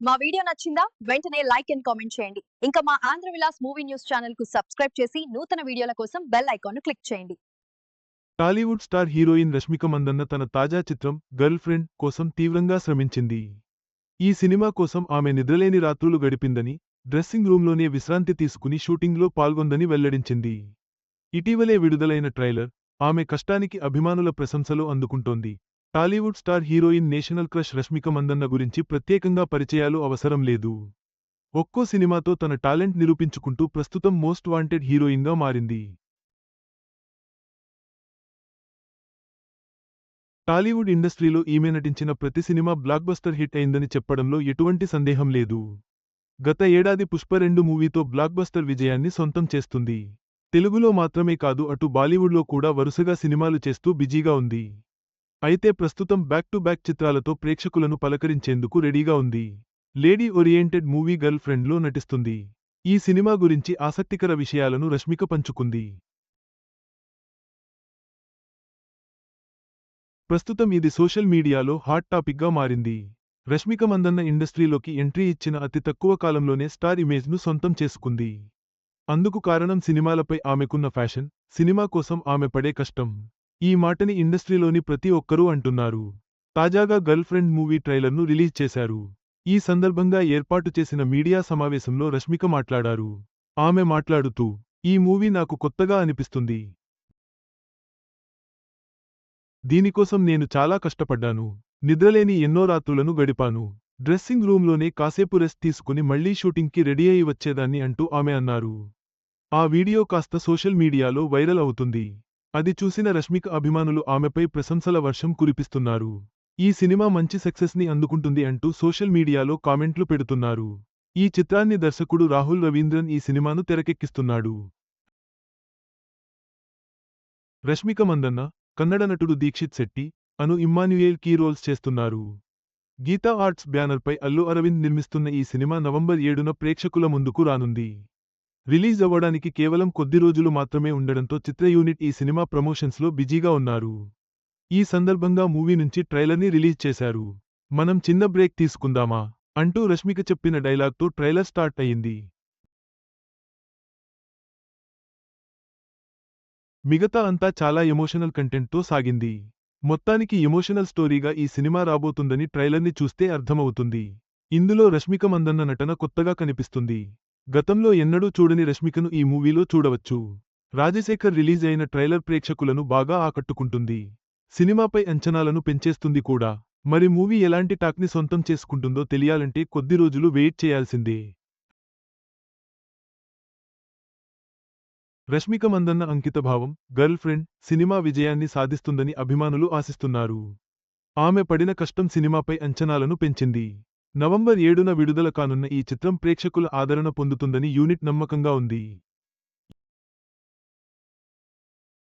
మా వీడియో నచ్చిందా? వెంటనే లైక్ అండ్ కామెంట్ చేయండి. ఇంకా మా ఆంధ్ర విలాస్ మూవీ న్యూస్ ఛానల్కు సబ్స్క్రైబ్ చేసి నూతన వీడియోల కోసం బెల్ ఐకాన్ను క్లిక్ చేయండి. టాలీవుడ్ స్టార్ హీరోయిన్ రష్మిక మందన్న తన తాజా చిత్రం గర్ల్ ఫ్రెండ్ కోసం తీవ్రంగా శ్రమించింది. ఈ సినిమా కోసం ఆమె నిద్రలేని రాత్రులు గడిపిందని డ్రెస్సింగ్ రూంలోనే విశ్రాంతి తీసుకుని షూటింగ్లో పాల్గొందని వెల్లడించింది. ఇటీవలే విడుదలైన ట్రైలర్ ఆమె కష్టానికి అభిమానుల ప్రశంసలు అందుకుంటోంది. Tollywood star heroine national crush Rashmika Mandanna గురించి ప్రత్యేకంగా పరిచయాలు అవసరం లేదు. ఒక్కో సినిమాతో తన టాలెంట్ నిరూపించుకుంటూ ప్రస్తుతం మోస్ట్ వాంటెడ్ హీరోయిన్గా మారింది. టాలీవుడ్ ఇండస్ట్రీలో ఈమె నటించిన ప్రతి సినిమా బ్లాక్బస్టర్ హిట్ అయిందని చెప్పడంలో ఎటువంటి సందేహం లేదు. గత ఏడాది పుష్ప రెండు మూవీతో బ్లాక్బస్టర్ విజయాన్ని సొంతం చేస్తుంది. తెలుగులో మాత్రమే కాదు అటు బాలీవుడ్లో కూడా వరుసగా సినిమాలు చేస్తూ బిజీగా ఉంది. అయితే ప్రస్తుతం బ్యాక్ టు బ్యాక్ చిత్రాలతో ప్రేక్షకులను పలకరించేందుకు రెడీగా ఉంది. లేడీ ఓరియంటెడ్ మూవీ గర్ల్ ఫ్రెండ్లో నటిస్తుంది. ఈ సినిమా గురించి ఆసక్తికర విషయాలను రష్మిక పంచుకుంది. ప్రస్తుతం ఇది సోషల్ మీడియాలో హాట్ టాపిక్గా మారింది. రష్మిక మందన్న ఇండస్ట్రీలోకి ఎంట్రీ ఇచ్చిన అతి తక్కువ కాలంలోనే స్టార్ ఇమేజ్ను సొంతం చేసుకుంది. అందుకు కారణం సినిమాలపై ఆమెకున్న ఫ్యాషన్ సినిమా కోసం ఆమె పడే కష్టం. ఈ మాటని ఇండస్ట్రీలోని ప్రతి ఒక్కరూ అంటున్నారు. తాజాగా గర్ల్ ఫ్రెండ్ మూవీ ట్రైలర్ను రిలీజ్ చేశారు. ఈ సందర్భంగా ఏర్పాటు చేసిన మీడియా సమావేశంలో రష్మిక మాట్లాడారు. ఆమె మాట్లాడుతూ ఈ మూవీ నాకు కొత్తగా అనిపిస్తుంది. దీనికోసం నేను చాలా కష్టపడ్డాను. నిద్రలేని ఎన్నో రాత్రులను గడిపాను. డ్రెస్సింగ్ రూంలోనే కాసేపు రెస్ట్ తీసుకుని మళ్ళీ షూటింగ్కి రెడీ అయి వచ్చేదాన్ని అంటూ ఆమె అన్నారు. ఆ వీడియో కాస్త సోషల్ మీడియాలో వైరల్ అవుతుంది. అది చూసిన రష్మిక అభిమానులు ఆమెపై ప్రశంసల వర్షం కురిపిస్తున్నారు. ఈ సినిమా మంచి సక్సెస్ని అందుకుంటుంది అంటూ సోషల్ మీడియాలో కామెంట్లు పెడుతున్నారు. ఈ చిత్రాన్ని దర్శకుడు రాహుల్ రవీంద్రన్ ఈ సినిమాను తెరకెక్కిస్తున్నాడు. రష్మిక మందన్న కన్నడ నటుడు దీక్షిత్ శెట్టి అను ఇమ్మాన్యుయేల్ కీ రోల్స్ చేస్తున్నారు. గీతా ఆర్ట్స్ బ్యానర్పై అల్లు అరవింద్ నిర్మిస్తున్న ఈ సినిమా నవంబర్ ఏడున ప్రేక్షకుల ముందుకు రానుంది. రిలీజ్ అవ్వడానికి కేవలం కొద్ది రోజులు మాత్రమే ఉండడంతో చిత్ర యూనిట్ ఈ సినిమా ప్రమోషన్స్లో బిజీగా ఉన్నారు. ఈ సందర్భంగా మూవీ నుంచి ట్రైలర్ని రిలీజ్ చేశారు. మనం చిన్న బ్రేక్ తీసుకుందామా? అంటూ రష్మిక చెప్పిన డైలాగ్తో ట్రైలర్ స్టార్ట్ అయింది మిగతా అంతా చాలా ఎమోషనల్ కంటెంట్తో సాగింది. మొత్తానికి ఎమోషనల్ స్టోరీగా ఈ సినిమా రాబోతుందని ట్రైలర్ని చూస్తే అర్థమవుతుంది. ఇందులో రష్మిక మందన్న నటన కొత్తగా కనిపిస్తుంది. గతంలో ఎన్నడూ చూడని రష్మికను ఈ మూవీలో చూడవచ్చు. రాజశేఖర్ రిలీజ్ అయిన ట్రైలర్ ప్రేక్షకులను బాగా ఆకట్టుకుంటుంది. సినిమాపై అంచనాలను పెంచేస్తుంది కూడా. మరి మూవీ ఎలాంటి టాక్ని సొంతం చేసుకుంటుందో తెలియాలంటే కొద్ది రోజులు వెయిట్ చేయాల్సిందే. రష్మిక మందన్న అంకితభావం గర్ల్ ఫ్రెండ్ సినిమా విజయాన్ని సాధిస్తుందని అభిమానులు ఆశిస్తున్నారు. ఆమె పడిన కష్టం సినిమాపై అంచనాలను పెంచింది. నవంబర్ ఏడున విడుదల కానున్న ఈ చిత్రం ప్రేక్షకుల ఆదరణ పొందుతుందని యూనిట్ నమ్మకంగా ఉంది.